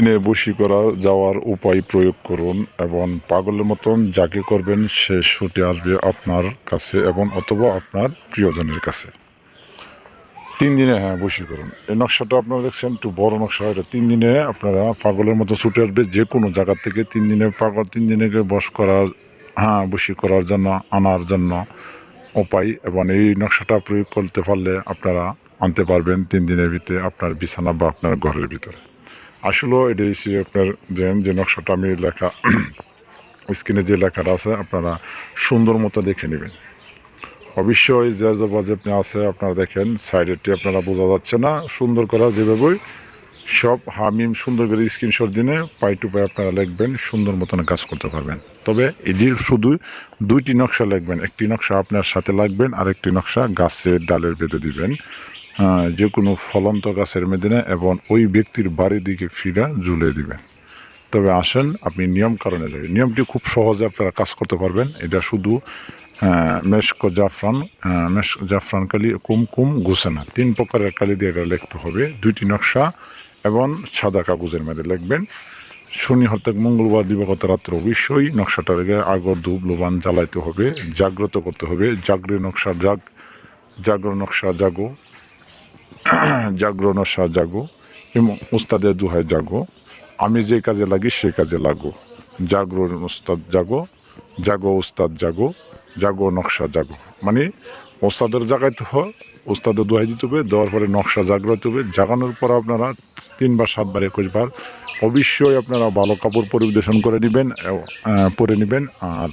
দিনে বসি করা যাওয়ার উপায় প্রয়োগ করুন এবং পাগলের মতন যাকে করবেন সে ছুটে আসবে আপনার কাছে এবং অথবা আপনার প্রিয়জনের কাছে। তিন দিনে হ্যাঁ বসি করুন। এই নকশাটা আপনারা দেখছেন, একটু বড় নকশা এটা তিন দিনে আপনারা পাগলের মতো ছুটে আসবে যে কোনো জায়গা থেকে তিন দিনে পাগল তিন দিনে বস করার হ্যাঁ বসি করার জন্য, আনার জন্য উপায় এবং এই নকশাটা প্রয়োগ করতে পারলে আপনারা আনতে পারবেন তিন দিনের ভিতরে আপনার বিছানা বা আপনার ঘরের ভিতরে। আসলেও এটা হচ্ছে আপনার যে নকশাটা আমি লেখা, স্ক্রিনে যে লেখাটা আছে, আপনারা সুন্দর মতো দেখে নেবেন। অবশ্যই যে বাজেট আছে, আপনারা দেখেন, সাইডেরটি আপনারা বোঝা যাচ্ছে না, সুন্দর করা যেভাবে সব হামিম সুন্দর করে স্ক্রিনশট দিনে পাই টু পাই আপনারা লিখবেন, সুন্দর মতন কাজ করতে পারবেন। তবে এটির শুধু দুইটি নকশা লিখবেন, একটি নকশা আপনার সাথে লাগবেন আর একটি নকশা গাছের ডালের বেঁধে দিবেন। যে কোনো ফলন্ত গাছের মেদিনে এবং ওই ব্যক্তির বাড়ির দিকে ফিরা ঝুলে দিবেন তবে আসেন আপনি নিয়ম কারণে যাবেন। নিয়মটি খুব সহজে আপনারা কাজ করতে পারবেন। এটা শুধু আহ, মেশক জাফরান আহ, মেশ জাফরান কালি কুমকুম গোসেনা তিন প্রকারের কালি দিয়ে এটা লিখতে হবে। দুইটি নকশা এবং সাদা কাগজের মধ্যে লিখবেন। শনি হর্তক মঙ্গলবার দিবাগত রাত্রে অবশ্যই নকশাটা লেগে আগর ধূপ লোবান জ্বালাইতে হবে জাগ্রত করতে হবে। জাগরে নকশা জাগ জাগ্র নকশা জাগো। জাগ্র সা জাগো এবং উস্তাদের দুহায় জাগো, আমি যে কাজে লাগি সে কাজে লাগো। জাগ্রণ উস্তাদ জাগো জাগো উস্তাদ জাগো জাগো নকশা জাগো। মানে ওস্তাদের তো হয় ওস্তাদের দোহাই দিতে হবে, দেওয়ার পরে নকশা জাগ্রত হবে। জাগানোর পর আপনারা তিনবার, সাতবার, একুশবার অবশ্যই আপনারা ভালো কাপড় পরিবেশন করে নেবেন পরে নেবেন। আর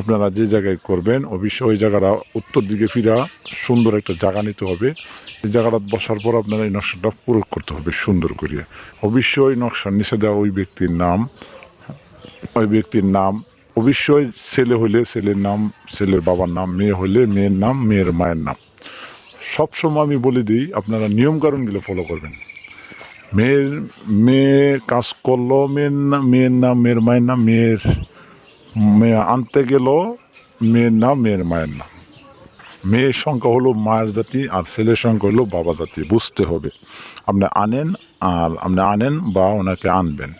আপনারা যে জায়গায় করবেন, অবশ্যই ওই জায়গাটা উত্তর দিকে ফিরা সুন্দর একটা জায়গা নিতে হবে। এই জায়গাটা বসার পর আপনারা এই নকশাটা প্রয়োগ করতে হবে সুন্দর করিয়া অবশ্যই নকশার নিচে দেওয়া ওই ব্যক্তির নাম, ওই ব্যক্তির নাম। অবশ্যই ছেলে হইলে ছেলের নাম, ছেলের বাবার নাম, মেয়ে হইলে মেয়ের নাম, মেয়ের মায়ের নাম। সবসময় আমি বলে দিই, আপনারা নিয়মকানুনগুলো ফলো করবেন। মেয়ের, মেয়ে কাজ করল, মেয়ের নাম মেয়ের নাম, মেয়ের মায়ের নাম, মেয়ের, মেয়ে আনতে গেল, মেয়ের নাম, মেয়ের মায়ের নাম। মেয়ের সংখ্যা হলো মায়ের জাতি আর ছেলের সংখ্যা হলো বাবা জাতি, বুঝতে হবে। আপনি আনেন আর আপনি আনেন বা ওনাকে আনবেন।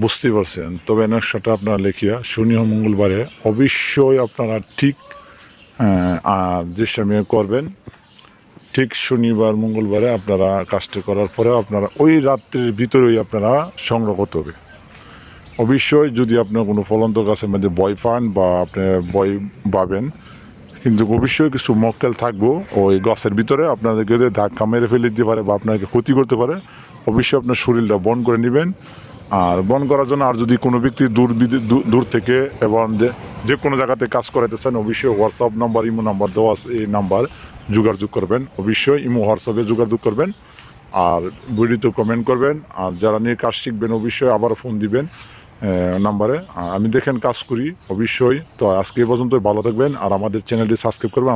বুঝতে পারছেন? তবে নকশাটা আপনারা লিখিয়া শনি মঙ্গলবারে অবশ্যই আপনারা ঠিক আহ, আর যে সময় করবেন। ঠিক শনিবার মঙ্গলবারে আপনারা কাজটি করার পরে আপনারা ওই রাত্রির ভিতরেই আপনারা সংগ্রহ করতে হবে। অবশ্যই যদি আপনার কোনো ফলন্ত গাছের মধ্যে বয় পান বা আপনি বয় পাবেন কিন্তু অবশ্যই কিছু মক্কেল থাকব ওই গাছের ভিতরে আপনাদেরকে ধাক্কা মেরে ফেলে দিতে পারে বা আপনাকে ক্ষতি করতে পারে অবশ্যই আপনার শরীরটা বন করে নেবেন। আর বন করার জন্য আর যদি কোনো ব্যক্তি দূর দূর থেকে এবং যে কোনো জায়গাতে কাজ করাতে চান অবশ্যই হোয়াটসঅ্যাপ নাম্বার ইমো নাম্বার দেওয়া এই নাম্বার যোগাযোগ করবেন। অবশ্যই ইমো হোয়াটসঅ্যাপে যোগাযোগ করবেন আর ভিডিওতে কমেন্ট করবেন। আর যারা নিয়ে কাজ শিখবেন, অবশ্যই আবার ফোন দিবেন নাম্বারে আমি দেখেন কাজ করি, অবশ্যই। তো আজকে এই পর্যন্ত ভালো থাকবেন। আর আমাদের চ্যানেলটি সাবস্ক্রাইব করবেন